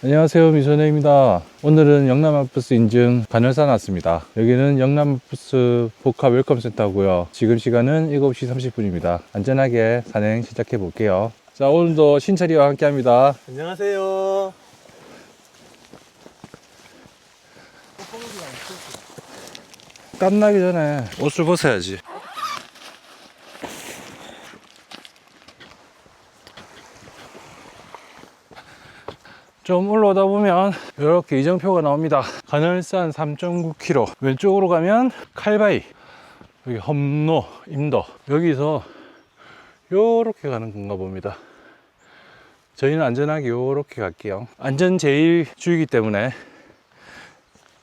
안녕하세요 미소녀입니다. 오늘은 영남아프스 인증 간헐산 왔습니다. 여기는 영남아프스 복합 웰컴센터고요. 지금 시간은 7시 30분입니다. 안전하게 산행 시작해 볼게요. 자 오늘도 신철이와 함께 합니다. 안녕하세요. 땀나기 전에 옷을 벗어야지 좀 올라오다 보면 이렇게 이정표가 나옵니다. 간헐산 3.9km 왼쪽으로 가면 칼바위 여기 험로 임도. 여기서 요렇게 가는 건가 봅니다. 저희는 안전하게 요렇게 갈게요. 안전 제일 주의기 때문에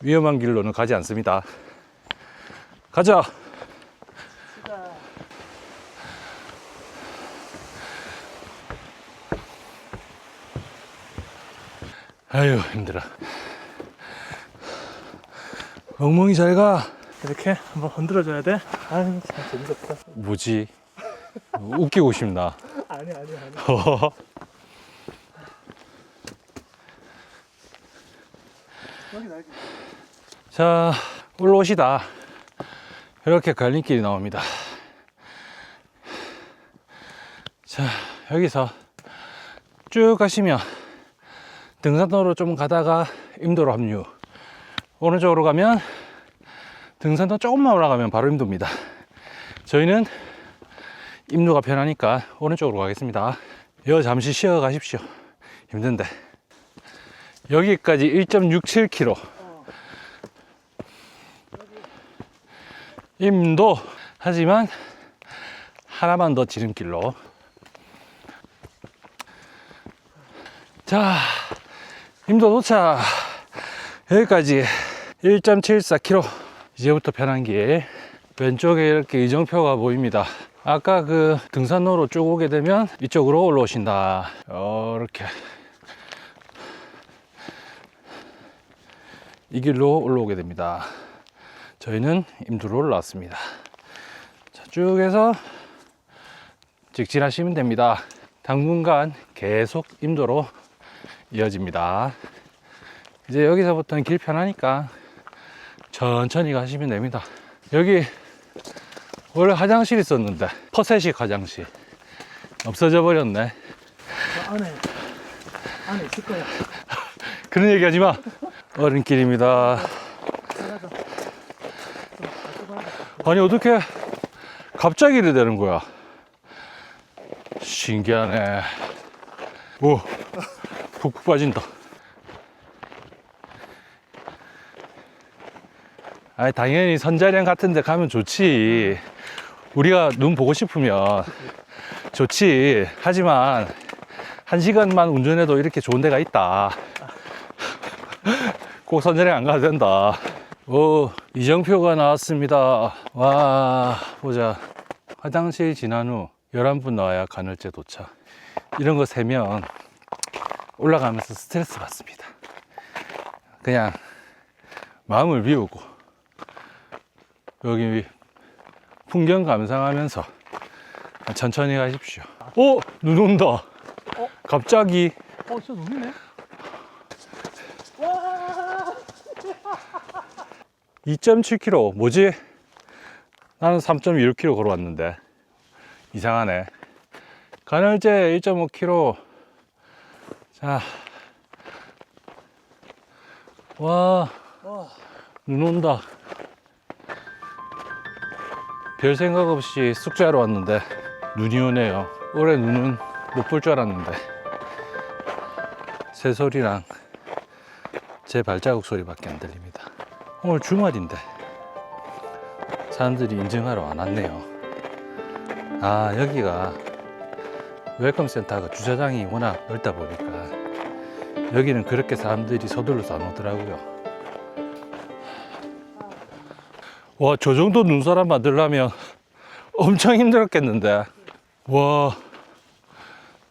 위험한 길로는 가지 않습니다. 가자. 아유 힘들어. 멍멍이 잘 가. 이렇게 한번 흔들어줘야 돼. 아유 참 재밌었다. 뭐지? 웃기고 싶나? 아니 아니 아니. 여기 자 올라오시다. 이렇게 갈림길이 나옵니다. 자 여기서 쭉 가시면 등산로로 좀 가다가 임도로 합류. 오른쪽으로 가면 등산로 조금만 올라가면 바로 임도입니다. 저희는 임도가 편하니까 오른쪽으로 가겠습니다. 여 잠시 쉬어 가십시오. 힘든데. 여기까지 1.67km. 임도. 하지만 하나만 더 지름길로. 자, 임도 도착. 여기까지 1.74km. 이제부터 편한 길. 왼쪽에 이렇게 이정표가 보입니다. 아까 그 등산로로 쭉 오게 되면 이쪽으로 올라오신다. 이렇게. 이 길로 올라오게 됩니다. 저희는 임두로 올라왔습니다. 자, 쭉 해서 직진하시면 됩니다. 당분간 계속 임도로 이어집니다. 이제 여기서부터는 길 편하니까 천천히 가시면 됩니다. 여기 원래 화장실 있었는데 퍼세식 화장실 없어져 버렸네. 저 안에 안에 있을 거야. 그런 얘기 하지 마. 어른길입니다. 나가서 아니 어떻게 갑자기 이래 되는 거야? 신기하네. 오, 푹푹 빠진다. 아니 당연히 선자령 같은 데 가면 좋지. 우리가 눈 보고 싶으면 좋지. 하지만 한 시간만 운전해도 이렇게 좋은 데가 있다. 꼭 선자령 안 가도 된다. 오, 이정표가 나왔습니다. 와, 보자. 화장실 지난 후 11분 나와야 간헐제 도착. 이런 거 세면 올라가면서 스트레스 받습니다. 그냥 마음을 비우고 여기 풍경 감상하면서 천천히 가십시오. 오, 눈 온다. 어? 갑자기 어, 진짜 눈이네. 2.7km 뭐지? 나는 3.16km 걸어왔는데 이상하네 간헐제 1.5km 자 와, 와, 눈 온다. 별 생각 없이 숙제하러 왔는데 눈이 오네요. 올해 눈은 못 볼 줄 알았는데 새소리랑 제 발자국 소리밖에 안 들립니다. 오늘 주말인데 사람들이 인증하러 안 왔네요. 아 여기가 웰컴 센터가 주차장이 워낙 넓다 보니까 여기는 그렇게 사람들이 서둘러서 안 오더라고요. 와, 저 정도 눈사람 만들려면 엄청 힘들었겠는데. 와,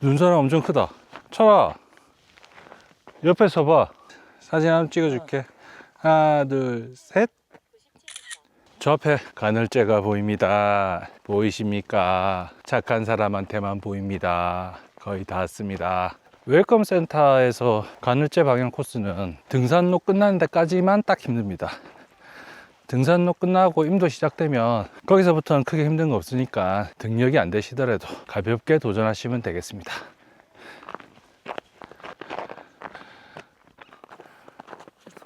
눈사람 엄청 크다. 철아, 옆에 서봐. 사진 한번 찍어줄게. 하나, 둘, 셋. 저 앞에 간헐제가 보입니다. 보이십니까? 착한 사람한테만 보입니다. 거의 다 왔습니다. 웰컴 센터에서 가늘제 방향 코스는 등산로 끝나는 데까지만 딱 힘듭니다. 등산로 끝나고 임도 시작되면 거기서부터는 크게 힘든 거 없으니까 등력이 안 되시더라도 가볍게 도전하시면 되겠습니다.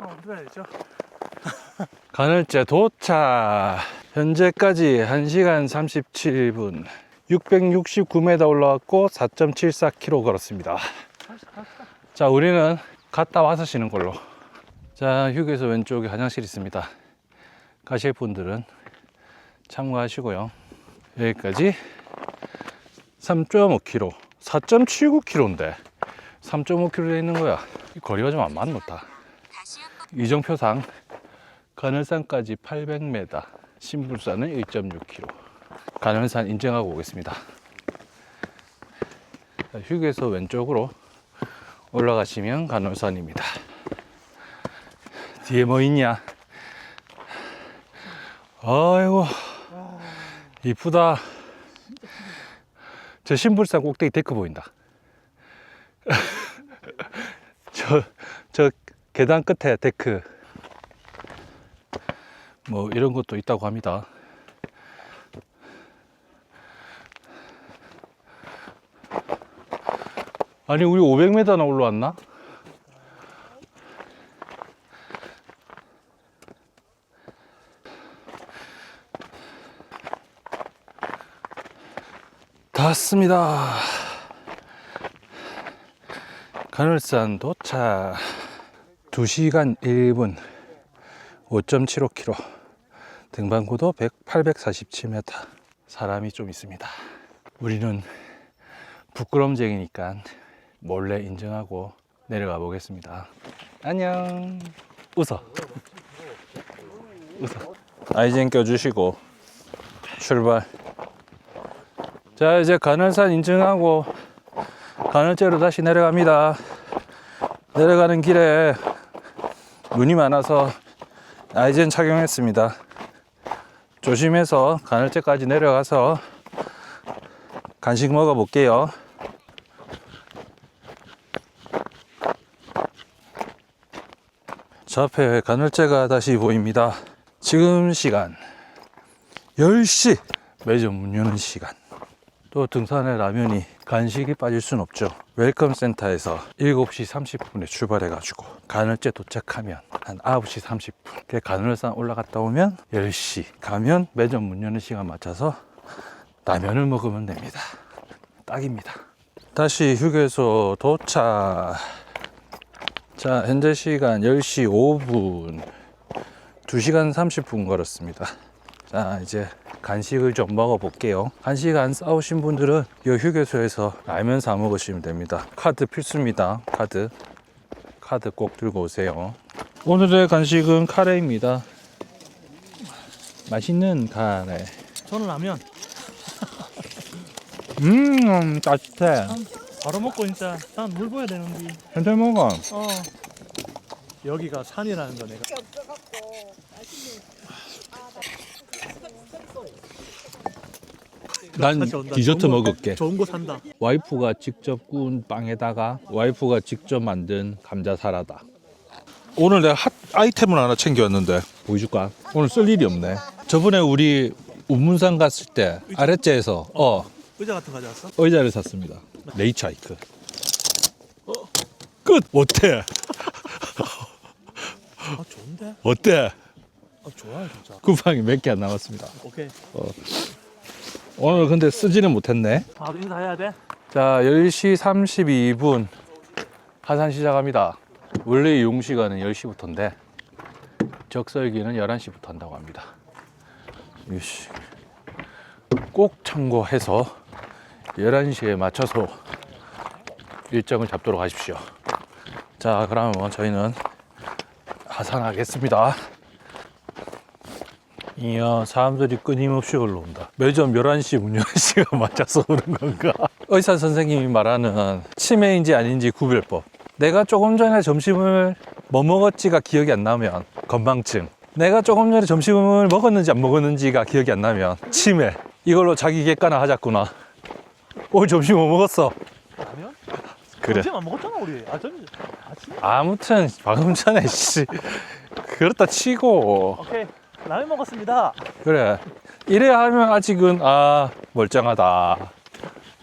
어, 흔들어야죠. 가늘제 도착. 현재까지 1시간 37분. 669m 올라왔고 4.74km 걸었습니다. 자, 우리는 갔다 와서 쉬는 걸로. 자, 휴게소 왼쪽에 화장실 있습니다. 가실 분들은 참고하시고요. 여기까지 3.5km, 4.79km인데 3.5km 돼 있는 거야. 이 거리가 좀 안 맞노다. 이정표상 가늘산까지 800m, 신불산은 1.6km. 가늘산 인증하고 오겠습니다. 자, 휴게소 왼쪽으로 올라가시면 가늘산입니다. 뒤에 뭐 있냐? 아이고, 이쁘다. 저 신불산 꼭대기 데크 보인다. 저, 저 계단 끝에 데크. 뭐 이런 것도 있다고 합니다. 아니 우리 500m나 올라왔나? 다 왔습니다. 가늘산 도착. 2시간 1분 5.75km 등반고도 100, 847m 사람이 좀 있습니다. 우리는 부끄럼쟁이니까 몰래 인증하고 내려가 보겠습니다. 안녕. 웃어. 웃어. 아이젠 껴주시고 출발. 자 이제 가늘산 인증하고 가늘째로 다시 내려갑니다. 내려가는 길에 눈이 많아서 아이젠 착용했습니다. 조심해서 가늘째까지 내려가서 간식 먹어 볼게요. 저 앞에 가늘째가 다시 보입니다. 지금 시간 10시 매점 문 여는 시간. 또 등산에 라면이 간식이 빠질 순 없죠. 웰컴 센터에서 7시 30분에 출발해 가지고 가늘째 도착하면 한 9시 30분. 가늘산 올라갔다 오면 10시 가면 매점 문 여는 시간 맞춰서 라면을 먹으면 됩니다. 딱입니다. 다시 휴게소 도착. 자, 현재 시간 10시 5분. 2시간 30분 걸었습니다. 자, 이제 간식을 좀 먹어볼게요. 간식 안 싸우신 분들은 이 휴게소에서 라면 사 먹으시면 됩니다. 카드 필수입니다. 카드. 카드 꼭 들고 오세요. 오늘의 간식은 카레입니다. 맛있는 카레. 저는 라면 음, 따뜻해. 바로 먹고 진짜 난물 부어야 되는데. 현재 먹어. 어. 여기가 산이라는 거 내가. 난 온다. 디저트 좋은 거- 먹을게. 좋은 거 산다. 와이프가 직접 구운 빵에다가 와이프가 직접 만든 감자 사라다. 오늘 내가 핫 아이템을 하나 챙겨왔는데 보여줄까? 오늘 쓸 일이 없네. 저번에 우리 운문산 갔을 때 아랫제에서 어 의자 같은 거 가져왔어? 의자를 샀습니다. 네이처 하이크. 끝. 어때? 아 좋은데? 어때? 아 좋아요 진짜. 쿠팡이 몇 개 안 남았습니다. 오케이. 오늘 근데 쓰지는 못했네. 바로 인사해야 돼. 자, 10시 32분 하산 시작합니다. 원래 이용 시간은 10시부터인데 적설기는 11시부터 한다고 합니다. 꼭 참고해서 11시에 맞춰서 일정을 잡도록 하십시오. 자, 그러면 저희는 하산하겠습니다. 이야, 사람들이 끊임없이 올라온다. 매점 11시 문 여는 시간 맞춰서 오는 건가? 의사 선생님이 말하는 치매인지 아닌지 구별법. 내가 조금 전에 점심을 뭐 먹었지가 기억이 안 나면 건망증. 내가 조금 전에 점심을 먹었는지 안 먹었는지가 기억이 안 나면 치매. 이걸로 자기 객관화 하자꾸나. 오늘 점심 뭐 먹었어? 라면? 그래. 점심 안 먹었잖아 우리. 아 점심. 아침. 아무튼 방금 전에 씨 그렇다 치고 오케이. 라면 먹었습니다. 그래 이래 하면 아직은 아 멀쩡하다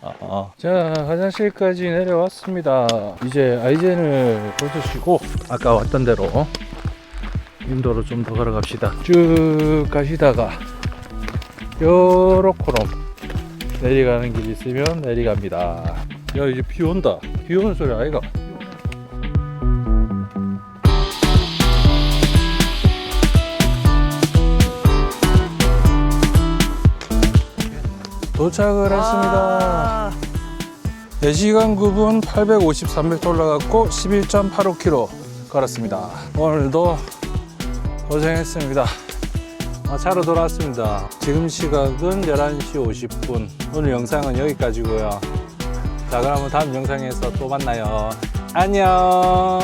어, 어. 자 화장실까지 내려왔습니다 이제 아이젠을 벗으시고 아까 왔던 대로 인도로 좀 더 걸어갑시다 쭉 가시다가 요렇게로 내려가는 길 있으면 내려갑니다. 야 이제 비 온다. 비 오는 소리 아이가? 도착을 했습니다. 아, 4시간 9분 853m 올라갔고 11.85km 걸었습니다. 오늘도 고생했습니다. 아, 차로 돌아왔습니다. 지금 시각은 11시 50분. 오늘 영상은 여기까지고요. 자, 그러면 다음 영상에서 또 만나요. 안녕.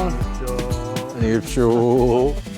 저... 안녕히 계십시오.